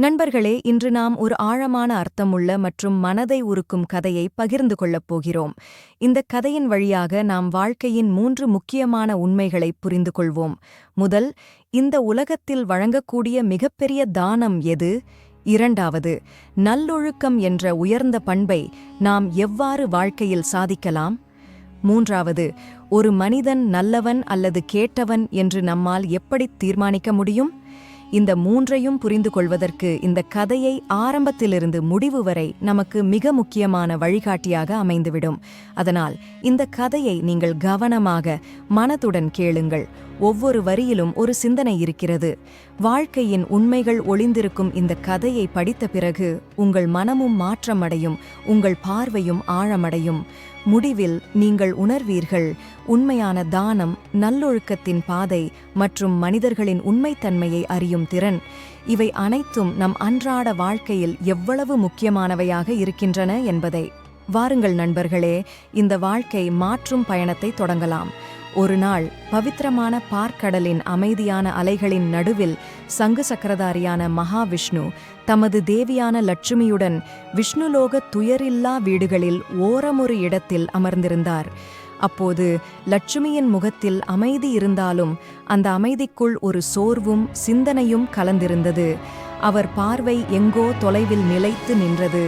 நண்பர்களே இன்று நாம் ஒரு ஆழமான அர்த்தமுள்ள மற்றும் மனதை உருக்கும் கதையை பகிர்ந்து கொள்ளப் போகிறோம். இந்த கதையின் வழியாக நாம் வாழ்க்கையின் மூன்று முக்கியமான உண்மைகளை புரிந்து கொள்வோம். முதல் இந்த உலகத்தில் வழங்கக்கூடிய மிகப்பெரிய தானம் எது? இரண்டாவது நல்லொழுக்கம் என்ற உயர்ந்த பண்பை நாம் எவ்வாறு வாழ்க்கையில் சாதிக்கலாம்? மூன்றாவது ஒரு மனிதன் நல்லவன் அல்லது கேட்டவன் என்று நம்மால் எப்படி தீர்மானிக்க முடியும்? இந்த மூன்றையும் புரிந்து கொள்வதற்கு இந்த கதையை ஆரம்பத்திலிருந்து முடிவு வரை நமக்கு மிக முக்கியமான வழிகாட்டியாக அமைந்துவிடும். அதனால் இந்த கதையை நீங்கள் கவனமாக மனதுடன் கேளுங்கள். ஒவ்வொரு வரியிலும் ஒரு சிந்தனை இருக்கிறது. வாழ்க்கையின் உண்மைகள் ஒளிந்திருக்கும் இந்த கதையை படித்த பிறகு உங்கள் மனமும் மாற்றமடையும் உங்கள் பார்வையும் ஆழமடையும். முடிவில் நீங்கள் உணர்வீர்கள். உண்மையான தானம் நல்லொழுக்கத்தின் பாதை மற்றும் மனிதர்களின் உண்மைத்தன்மையை அறியும் திறன். இவை அனைத்தும் நம் அன்றாட வாழ்க்கையில் எவ்வளவு முக்கியமானவையாக இருக்கின்றன என்பதை. வாருங்கள் நண்பர்களே இந்த வாழ்க்கை மாற்றும் பயணத்தை தொடங்கலாம். ஒரு நாள் பவித்திரமான பார்க்கடலின் அமைதியான அலைகளின் நடுவில் சங்கு சக்கரதாரியான மகாவிஷ்ணு தமது தேவியான லட்சுமியுடன் விஷ்ணுலோக துயரில்லா வீடுகளில் ஓரமொரு இடத்தில் அமர்ந்திருந்தார். அப்போது லட்சுமியின் முகத்தில் அமைதி இருந்தாலும் அந்த அமைதிக்குள் ஒரு சோர்வும் சிந்தனையும் கலந்திருந்தது. அவர் பார்வை எங்கோ தொலைவில் நிலைத்து நின்றது.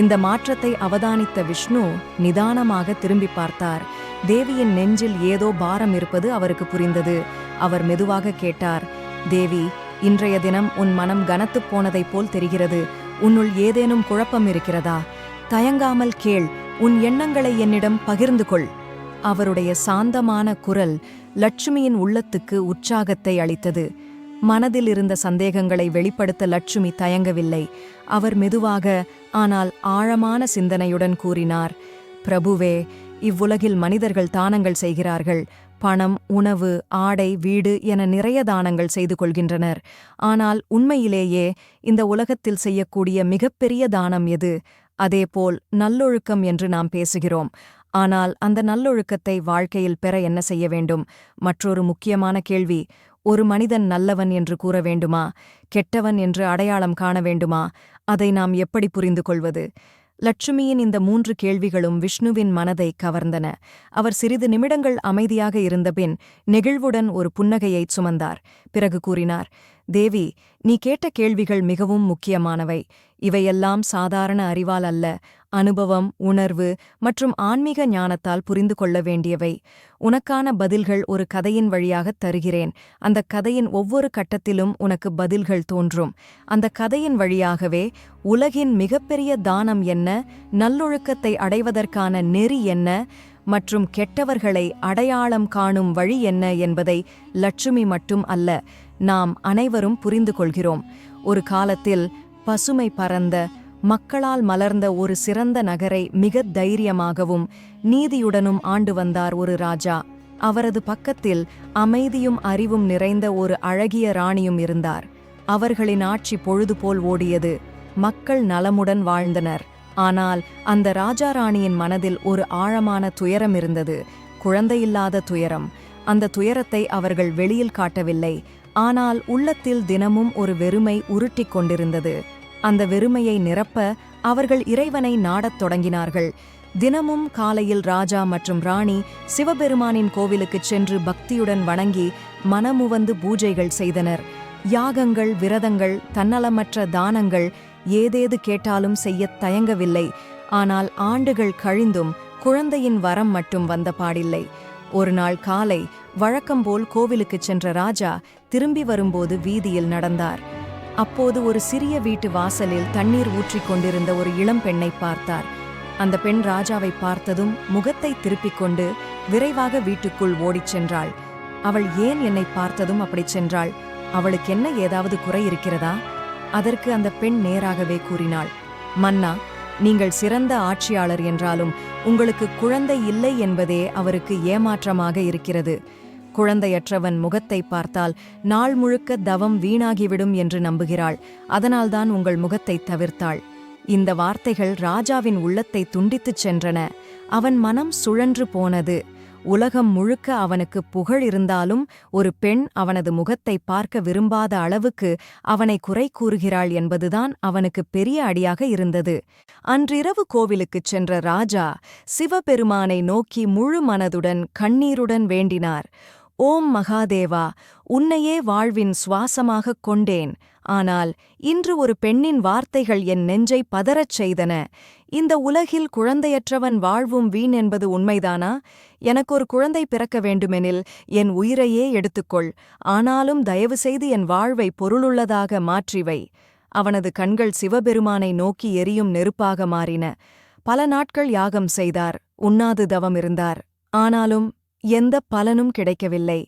இந்த மாற்றத்தை அவதானித்த விஷ்ணு நிதானமாக திரும்பி பார்த்தார். தேவியின் நெஞ்சில் ஏதோ பாரம் இருப்பது அவருக்கு புரிந்தது. அவர் மெதுவாக கேட்டார் தேவி இன்றைய தினம் உன் மனம் கனத்துப் போனதைப் போல் தெரிகிறது. உன்னுள் ஏதேனும் குழப்பம் இருக்கிறதா? தயங்காமல் கேள். உன் எண்ணங்களை என்னிடம் பகிர்ந்து கொள். அவருடைய சாந்தமான குரல் லட்சுமியின் உள்ளத்துக்கு உற்சாகத்தை அளித்தது. மனதில் இருந்த சந்தேகங்களை வெளிப்படுத்த லட்சுமி தயங்கவில்லை. அவர் மெதுவாக ஆனால் ஆழமான சிந்தனையுடன் கூறினார். பிரபுவே இவ்வுலகில் மனிதர்கள் தானங்கள் செய்கிறார்கள். பணம் உணவு ஆடை வீடு என நிறைய தானங்கள் செய்து கொள்கின்றனர். ஆனால் உண்மையிலேயே இந்த உலகத்தில் செய்யக்கூடிய மிகப்பெரிய தானம் எது? அதேபோல் நல்லொழுக்கம் என்று நாம் பேசுகிறோம். ஆனால் அந்த நல்லொழுக்கத்தை வாழ்க்கையில் பெற என்ன செய்ய வேண்டும்? மற்றொரு முக்கியமான கேள்வி ஒரு மனிதன் நல்லவன் என்று கூற வேண்டுமா? கெட்டவன் என்று அடையாளம் காண வேண்டுமா? அதை நாம் எப்படி புரிந்து கொள்வது? லட்சுமியின் இந்த மூன்று கேள்விகளும் விஷ்ணுவின் மனதை கவர்ந்தன. அவர் சிறிது நிமிடங்கள் அமைதியாக இருந்தபின் நெகிழ்வுடன் ஒரு புன்னகையைச் சுமந்தார். பிறகு கூறினார் தேவி நீ கேட்ட கேள்விகள் மிகவும் முக்கியமானவை. இவையெல்லாம் சாதாரண அறிவால் அல்ல. அனுபவம் உணர்வு மற்றும் ஆன்மீக ஞானத்தால் புரிந்து கொள்ள வேண்டியவை. உனக்கான பதில்கள் ஒரு கதையின் வழியாகத் தருகிறேன். அந்த கதையின் ஒவ்வொரு கட்டத்திலும் உனக்கு பதில்கள் தோன்றும். அந்த கதையின் வழியாகவே உலகின் மிகப்பெரிய தானம் என்ன நல்லொழுக்கத்தை அடைவதற்கான நெறி என்ன மற்றும் கெட்டவர்களை அடையாளம் காணும் வழி என்ன என்பதை லட்சுமி மட்டும் அல்ல நாம் அனைவரும் புரிந்து கொள்கிறோம் ஒரு காலத்தில் பசுமை பரந்த மக்களால் மலர்ந்த ஒரு சிறந்த நகரை மிக தைரியமாகவும் நீதியுடனும் ஆண்டு வந்தார் ஒரு ராஜா. அவரது பக்கத்தில் அமைதியும் அறிவும் நிறைந்த ஒரு அழகிய ராணியும் இருந்தார். அவர்களின் ஆட்சி பொழுதுபோல் ஓடியது. மக்கள் நலமுடன் வாழ்ந்தனர். ஆனால் அந்த ராஜா ராணியின் மனதில் ஒரு ஆழமான துயரம் இருந்தது. குழந்தையில்லாத துயரம். அந்த துயரத்தை அவர்கள் வெளியில் காட்டவில்லை. ஆனால் உள்ளத்தில் தினமும் ஒரு வெறுமை உருட்டிக் கொண்டிருந்தது. அந்த வெறுமையை நிரப்ப அவர்கள் இறைவனை நாடத் தொடங்கினார்கள். தினமும் காலையில் ராஜா மற்றும் ராணி சிவபெருமானின் கோவிலுக்குச் சென்று பக்தியுடன் வணங்கி மனமுவந்து பூஜைகள் செய்தனர். யாகங்கள் விரதங்கள் தன்னலமற்ற தானங்கள் ஏதேது கேட்டாலும் செய்யத் தயங்கவில்லை. ஆனால் ஆண்டுகள் கழிந்தும் குழந்தையின் வரம் மட்டும் வந்த பாடில்லை. ஒரு நாள் காலை வழக்கம்போல் கோவிலுக்குச் சென்ற ராஜா திரும்பி வரும்போது வீதியில் நடந்தார். அப்போது ஒரு சிறிய வீட்டு வாசலில் தண்ணீர் ஊற்றிக் கொண்டிருந்த ஒரு இளம் பெண்ணை பார்த்தார். அந்த பெண் ராஜாவை பார்த்ததும் முகத்தை திருப்பிக் கொண்டு விரைவாக வீட்டுக்குள் ஓடிச் சென்றாள். அவள் ஏன் என்னை பார்த்ததும் அப்படிச் சென்றாள். அவளுக்கு என்ன ஏதாவது குறை இருக்கிறதா? அதற்கு அந்த பெண் நேராகவே கூறினாள். மன்னா நீங்கள் சிறந்த ஆட்சியாளர் என்றாலும் உங்களுக்கு குழந்தை இல்லை என்பதே அவருக்கு ஏமாற்றமாக இருக்கிறது. குழந்தையற்றவன் முகத்தை பார்த்தால் நாள் முழுக்க தவம் வீணாகிவிடும் என்று நம்புகிறாள். அதனால்தான் உங்கள் முகத்தை தவிர்த்தாள். இந்த வார்த்தைகள் ராஜாவின் உள்ளத்தை துண்டித்துச் சென்றன. அவன் மனம் சுழன்று போனது. உலகம் முழுக்க அவனுக்கு புகழ் இருந்தாலும் ஒரு பெண் அவனது முகத்தை பார்க்க விரும்பாத அளவுக்கு அவனை குறை கூறுகிறாள் என்பதுதான் அவனுக்கு பெரிய அடியாக இருந்தது. அன்றிரவு கோவிலுக்குச் சென்ற ராஜா சிவபெருமானை நோக்கி முழு மனதுடன் கண்ணீருடன் வேண்டினார். ஓம் மகாதேவா உன்னையே வாழ்வின் சுவாசமாகக் கொண்டேன். ஆனால் இன்று ஒரு பெண்ணின் வார்த்தைகள் என் நெஞ்சை பதறச் செய்தன. இந்த உலகில் குழந்தையற்றவன் வாழ்வும் வீண் என்பது உண்மைதானா? எனக்கொரு குழந்தை பிறக்க வேண்டுமெனில் என் உயிரையே எடுத்துக்கொள். ஆனாலும் தயவுசெய்து என் வாழ்வை பொருளுள்ளதாக மாற்றிவை. அவனது கண்கள் சிவபெருமானை நோக்கி எரியும் நெருப்பாக மாறின. பல நாட்கள் யாகம் செய்தார். உண்ணாது தவம் இருந்தார். ஆனாலும் எந்த பலனும் கிடைக்கவில்லை.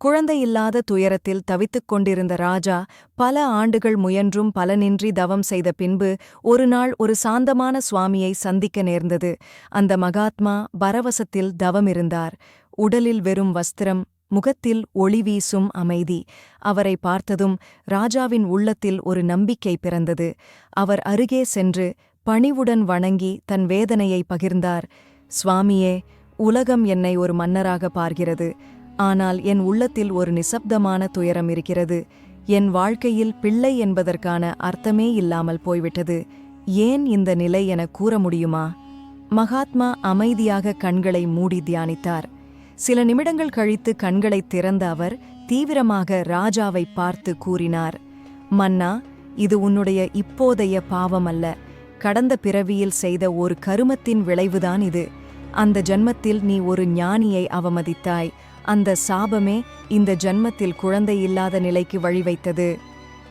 குழந்தையில்லாத துயரத்தில் தவித்துக் கொண்டிருந்த ராஜா பல ஆண்டுகள் முயன்றும் பலனின்றி தவம் செய்த பின்பு ஒருநாள் ஒரு சாந்தமான சுவாமியை சந்திக்க நேர்ந்தது. அந்த மகாத்மா பரவசத்தில் தவமிருந்தார் உடலில் வெறும் வஸ்திரம் முகத்தில் ஒளி வீசும் அமைதி. அவரை பார்த்ததும் ராஜாவின் உள்ளத்தில் ஒரு நம்பிக்கை பிறந்தது. அவர் அருகே சென்று பணிவுடன் வணங்கி தன் வேதனையை பகிர்ந்தார். சுவாமியே உலகம் என்னை ஒரு மன்னராக பார்க்கிறது ஆனால் என் உள்ளத்தில் ஒரு நிசப்தமான துயரம் இருக்கிறது. என் வாழ்க்கையில் பிள்ளை என்பதற்கான அர்த்தமே இல்லாமல் போய்விட்டது. ஏன் இந்த நிலை என கூற முடியுமா? மகாத்மா அமைதியாக கண்களை மூடி தியானித்தார். சில நிமிடங்கள் கழித்து கண்களைத் திறந்த அவர் தீவிரமாக ராஜாவை பார்த்து கூறினார். மன்னா இது உன்னுடைய இப்போதைய பாவம் அல்ல. கடந்த பிறவியில் செய்த ஒரு கருமத்தின் விளைவுதான் இது. அந்த ஜன்மத்தில் நீ ஒரு ஞானியை அவமதித்தாய். அந்த சாபமே இந்த ஜன்மத்தில் குழந்தை இல்லாத நிலைக்கு வழிவைத்தது.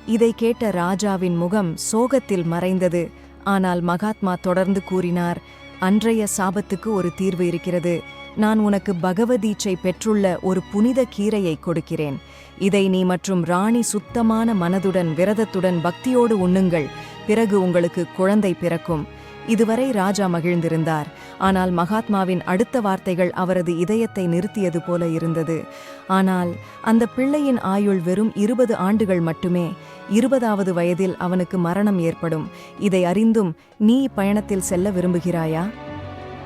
இதை கேட்ட ராஜாவின் முகம் சோகத்தில் மறைந்தது. ஆனால் மகாத்மா தொடர்ந்து கூறினார் அன்றைய சாபத்துக்கு ஒரு தீர்வு இருக்கிறது. நான் உனக்கு பகவதீச்சை பெற்றுள்ள ஒரு புனித கீரையை கொடுக்கிறேன். இதை நீ மற்றும் ராணி சுத்தமான மனதுடன் விரதத்துடன் பக்தியோடு உண்ணுங்கள். பிறகு உங்களுக்கு குழந்தை பிறக்கும். இதுவரை ராஜா மகிழ்ந்திருந்தார். ஆனால் மகாத்மாவின் அடுத்த வார்த்தைகள் அவரது இதயத்தை நிறுத்தியது போல இருந்தது. ஆனால் அந்த பிள்ளையின் ஆயுள் வெறும் இருபது ஆண்டுகள் மட்டுமே. இருபதாவது வயதில் அவனுக்கு மரணம் ஏற்படும். இதை அறிந்தும் நீ பயணத்தில் செல்ல விரும்புகிறாயா?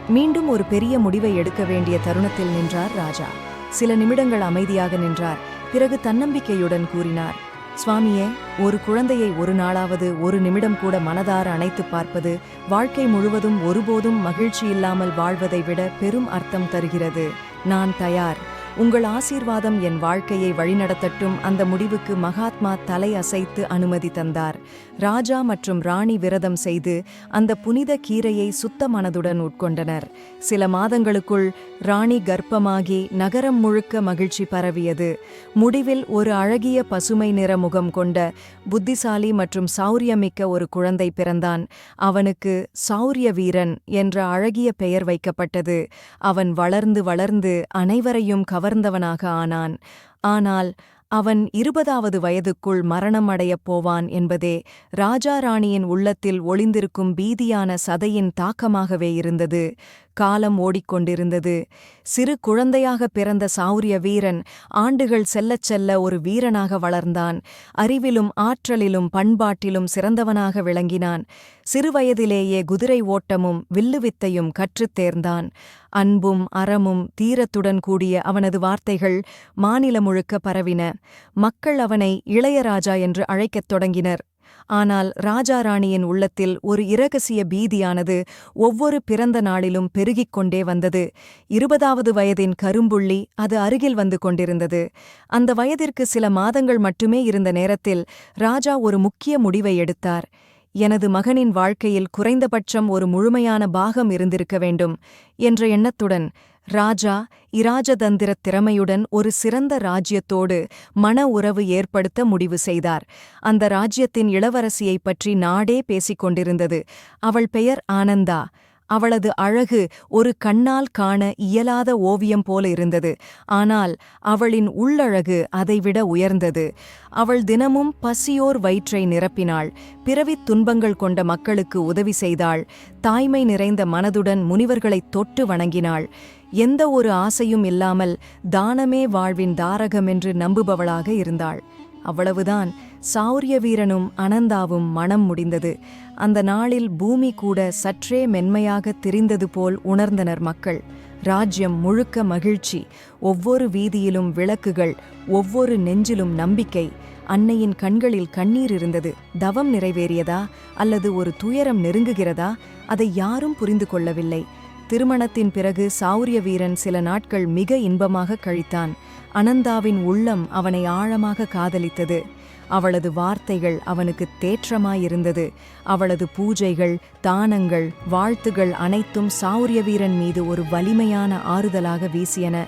மீண்டும் ஒரு பெரிய முடிவை எடுக்க வேண்டிய தருணத்தில் நின்றார் ராஜா. சில நிமிடங்கள் அமைதியாக நின்றார். பிறகு தன்னம்பிக்கையுடன் கூறினார். சுவாமியே ஒரு குழந்தையை ஒரு நாளாவது ஒரு நிமிடம் கூட மனதார அணைத்துப் பார்ப்பது வாழ்க்கை முழுவதும் ஒருபோதும் மகிழ்ச்சி இல்லாமல் வாழ்வதை விட பெரும் அர்த்தம் தருகிறது. நான் தயார். உங்கள் ஆசீர்வாதம் என் வாழ்க்கையை வழிநடத்தட்டும். அந்த முடிவுக்கு மகாத்மா தலை அசைத்து அனுமதி தந்தார். ராஜா மற்றும் ராணி விரதம் செய்து அந்த புனித கீரையை சுத்த மனதுடன் உட்கொண்டனர். சில மாதங்களுக்குள் ராணி கர்ப்பமாகி நகரம் முழுக்க மகிழ்ச்சி பரவியது. முடிவில் ஒரு அழகிய பசுமை நிற முகம் கொண்ட புத்திசாலி மற்றும் சௌரியமிக்க ஒரு குழந்தை பிறந்தான். அவனுக்கு சௌரிய வீரன் என்ற அழகிய பெயர் வைக்கப்பட்டது. அவன் வளர்ந்து வளர்ந்து அனைவரையும் கவர்ந்தவனாக ஆனான். ஆனால் அவன் இருபதாவது வயதுக்குள் மரணம் அடையப் போவான் என்பதே ராஜா ராணியின் உள்ளத்தில் ஒளிந்திருக்கும் பீதியான சதையின் தாக்கமாகவே இருந்தது. காலம் ஓடிக்கொண்டிருந்தது. சிறு குழந்தையாக பிறந்த சௌரிய வீரன் ஆண்டுகள் செல்லச் செல்ல ஒரு வீரனாக வளர்ந்தான். அறிவிலும் ஆற்றலிலும் பண்பாட்டிலும் சிறந்தவனாக விளங்கினான். சிறுவயதிலேயே குதிரை ஓட்டமும் வில்லுவித்தையும் கற்றுத் தேர்ந்தான். அன்பும் அறமும் தீரத்துடன் கூடிய அவனது வார்த்தைகள் மாநிலம் முழுக்க பரவின. மக்கள் அவனை இளையராஜா என்று அழைக்கத் தொடங்கினர். ஆனால் ராஜா ராணியின் உள்ளத்தில் ஒரு இரகசிய பீதியானது ஒவ்வொரு பிறந்த நாளிலும் பெருகிக் கொண்டே வந்தது. இருபதாவது வயதின் கரும்புள்ளி அது அருகில் வந்து கொண்டிருந்தது. அந்த வயதிற்கு சில மாதங்கள் மட்டுமே இருந்த நேரத்தில் ராஜா ஒரு முக்கிய முடிவை எடுத்தார். எனது மகனின் வாழ்க்கையில் குறைந்தபட்சம் ஒரு முழுமையான பாகம் இருந்திருக்க வேண்டும் என்ற எண்ணத்துடன் ராஜா இராஜதந்திர திறமையுடன் ஒரு சிறந்த ராஜ்யத்தோடு மன உறவு ஏற்படுத்த முடிவு செய்தார். அந்த ராஜ்யத்தின் இளவரசியைப் பற்றி நாடே பேசிக் கொண்டிருந்தது. அவள் பெயர் ஆனந்தா. அவளது அழகு ஒரு கண்ணால் காண இயலாத ஓவியம் போல இருந்தது. ஆனால் அவளின் உள்ளழகு அதைவிட உயர்ந்தது. அவள் தினமும் பசியோர் வயிற்றை நிரப்பினாள். பிறவித் துன்பங்கள் கொண்ட மக்களுக்கு உதவி செய்தாள். தாய்மை நிறைந்த மனதுடன் முனிவர்களைத் தொட்டு வணங்கினாள். எந்த ஒரு ஆசையும் இல்லாமல் தானமே வாழ்வின் தாரகமென்று நம்புபவளாக இருந்தாள். அவ்வளவுதான் சௌரிய வீரனும் அனந்தாவும் மனம் முடிந்தது. அந்த நாளில் பூமி கூட சற்றே மென்மையாக திரிந்தது போல் உணர்ந்தனர் மக்கள். ராஜ்யம் முழுக்க மகிழ்ச்சி ஒவ்வொரு வீதியிலும் விளக்குகள் ஒவ்வொரு நெஞ்சிலும் நம்பிக்கை. அன்னையின் கண்களில் கண்ணீர் இருந்தது. தவம் நிறைவேறியதா அல்லது ஒரு துயரம் நெருங்குகிறதா? அதை யாரும் புரிந்து கொள்ளவில்லை. திருமணத்தின் பிறகு சௌரிய வீரன் சில நாட்கள் மிக இன்பமாக கழித்தான். அனந்தாவின் உள்ளம் அவனை ஆழமாக காதலித்தது. அவளது வார்த்தைகள் அவனுக்கு தேற்றமாயிருந்தது. அவளது பூஜைகள் தானங்கள் வாழ்த்துகள் அனைத்தும் சௌரிய வீரன் மீது ஒரு வலிமையான ஆறுதலாக வீசியன.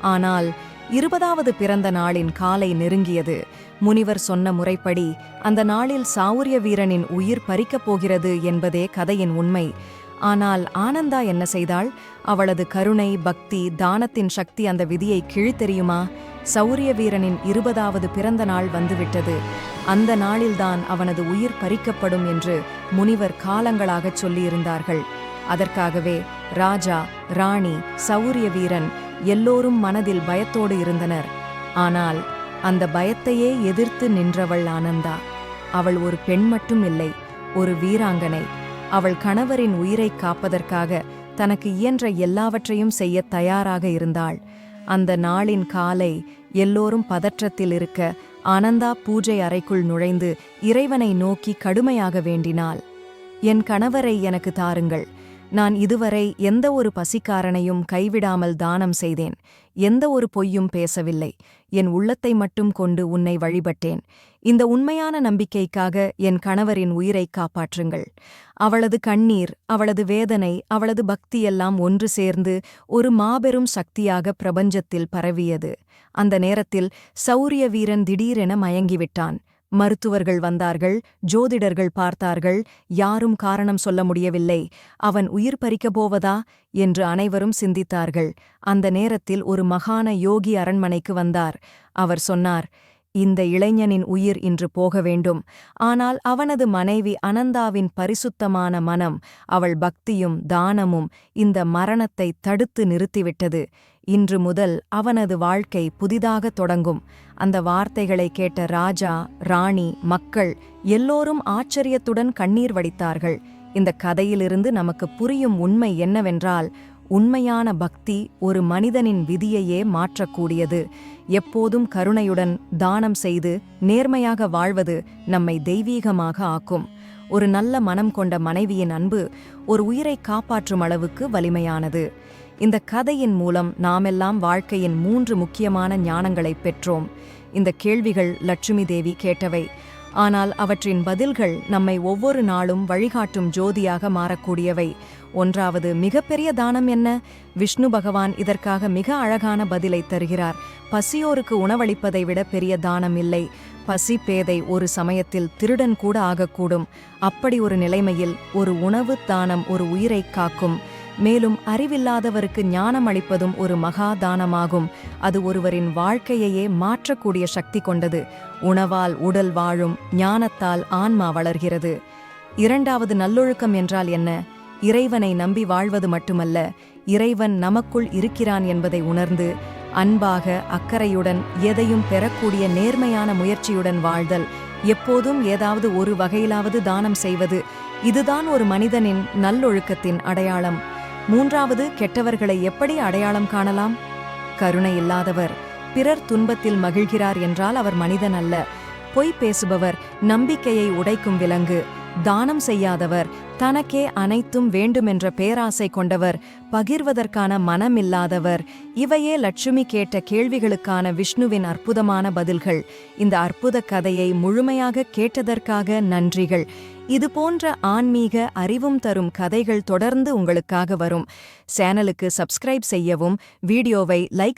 ஆனால் இருபதாவது பிறந்த நாளின் காலை நெருங்கியது. முனிவர் சொன்ன முறைப்படி அந்த நாளில் சௌரிய வீரனின் உயிர் பறிக்கப் போகிறது என்பதே கதையின் உண்மை. ஆனால் ஆனந்தா என்ன செய்தாள்? அவளது கருணை பக்தி தானத்தின் சக்தி அந்த விதியை கிழித்தெறியுமா? சௌரிய வீரனின் இருபதாவது பிறந்த நாள் வந்துவிட்டது. அந்த நாளில்தான் அவனது உயிர் பறிக்கப்படும் என்று முனிவர் காலங்களாகச் சொல்லியிருந்தார்கள். அதற்காகவே ராஜா ராணி சௌரிய வீரன் எல்லோரும் மனதில் பயத்தோடு இருந்தனர். ஆனால் அந்த பயத்தையே எதிர்த்து நின்றவள் ஆனந்தா. அவள் ஒரு பெண் மட்டும் இல்லை ஒரு வீராங்கனை. அவள் கணவரின் உயிரைக் காப்பதற்காக தனக்கு இயன்ற எல்லாவற்றையும் செய்ய தயாராக இருந்தாள். அந்த நாளின் காலை எல்லோரும் பதற்றத்தில் இருக்க ஆனந்தா பூஜை அறைக்குள் நுழைந்து இறைவனை நோக்கி கடுமையாக வேண்டினாள். என் கணவரை எனக்கு தாருங்கள். நான் இதுவரை எந்த ஒரு பசிக்காரனையும் கைவிடாமல் தானம் செய்தேன். எந்த ஒரு பொய்யும் பேசவில்லை. என் உள்ளத்தை மட்டும் கொண்டு உன்னை வழிபட்டேன். இந்த உண்மையான நம்பிக்கைக்காக என் கணவரின் உயிரைக் காப்பாற்றுங்கள். அவளது கண்ணீர் அவளது வேதனை அவளது பக்தியெல்லாம் ஒன்று சேர்ந்து ஒரு மாபெரும் சக்தியாக பிரபஞ்சத்தில் பரவியது. அந்த நேரத்தில் சௌரிய வீரன் திடீரென மயங்கிவிட்டான். மருத்துவர்கள் வந்தார்கள் ஜோதிடர்கள் பார்த்தார்கள் யாரும் காரணம் சொல்ல முடியவில்லை. அவன் உயிர் பறிக்கப் போவதா? என்று அனைவரும் சிந்தித்தார்கள். அந்த நேரத்தில் ஒரு மகான யோகி அரண்மனைக்கு வந்தார். அவர் சொன்னார் இந்த இளைஞனின் உயிர் இன்று போக வேண்டும். ஆனால் அவனது மனைவி அனந்தாவின் பரிசுத்தமான மனம் அவள் பக்தியும் தானமும் இந்த மரணத்தை தடுத்து நிறுத்திவிட்டது. இன்று முதல் அவனது வாழ்க்கை புதிதாக தொடங்கும். அந்த வார்த்தைகளை கேட்ட ராஜா ராணி மக்கள் எல்லோரும் ஆச்சரியத்துடன் கண்ணீர் வடித்தார்கள். இந்த கதையிலிருந்து நமக்கு புரியும் உண்மை என்னவென்றால் உண்மையான பக்தி ஒரு மனிதனின் விதியையே மாற்றக்கூடியது. எப்போதும் கருணையுடன் தானம் செய்து நேர்மையாக வாழ்வது நம்மை தெய்வீகமாக ஆக்கும். ஒரு நல்ல மனம் கொண்ட மனைவியின் அன்பு ஒரு உயிரை காப்பாற்றும் அளவுக்கு வலிமையானது. இந்த கதையின் மூலம் நாமெல்லாம் வாழ்க்கையின் மூன்று முக்கியமான ஞானங்களை பெற்றோம். இந்த கேள்விகள் லட்சுமி தேவி கேட்டவை. ஆனால் அவற்றின் பதில்கள் நம்மை ஒவ்வொரு நாளும் வழிகாட்டும் ஜோதியாக மாறக்கூடியவை. ஒன்றாவது மிகப்பெரிய தானம் என்ன? விஷ்ணு பகவான் இதற்காக மிக அழகான பதிலை தருகிறார். பசியோருக்கு உணவளிப்பதை விட பெரிய தானம் இல்லை. பசி பேதை ஒரு சமயத்தில் திருடன் கூட ஆகக்கூடும். அப்படி ஒரு நிலைமையில் ஒரு உணவு தானம் ஒரு உயிரை காக்கும். மேலும் அறிவில்லாதவருக்கு ஞானம் அளிப்பதும் ஒரு மகா தானமாகும். அது ஒருவரின் வாழ்க்கையையே மாற்றக்கூடிய சக்தி கொண்டது. உணவால் உடல் வாழும் ஞானத்தால் ஆன்மா வளர்கிறது. இரண்டாவது நல்லொழுக்கம் என்றால் என்ன? இறைவனை நம்பி வாழ்வது மட்டுமல்ல இறைவன் நமக்குள் இருக்கிறான் என்பதை உணர்ந்து அன்பாக அக்கறையுடன் எதையும் பெறக்கூடிய நேர்மையான முயற்சியுடன் வாழ்தல். எப்போதும் ஏதாவது ஒரு வகையிலாவது தானம் செய்வது இதுதான் ஒரு மனிதனின் நல்லொழுக்கத்தின் அடையாளம். மூன்றாவது கெட்டவர்களை எப்படி அடையாளம் காணலாம்? கருணை இல்லாதவர் பிறர் துன்பத்தில் மகிழ்கிறார் என்றால் அவர் மனிதன் அல்ல. பொய் பேசுபவர் நம்பிக்கையை உடைக்கும் விலங்கு. தானம் செய்யாதவர் தனக்கே அனைத்தும் வேண்டுமென்ற பேராசை கொண்டவர் பகிர்வதற்கான மனமில்லாதவர். இவையே லட்சுமி கேட்ட கேள்விகளுக்கான விஷ்ணுவின் அற்புதமான பதில்கள். இந்த அற்புத கதையை முழுமையாக கேட்டதற்காக நன்றிகள். இது போன்ற ஆன்மீக அறிவும் தரும் கதைகள் தொடர்ந்து உங்களுக்காக வரும். சேனலுக்கு சப்ஸ்கிரைப் செய்யவும் வீடியோவை லைக்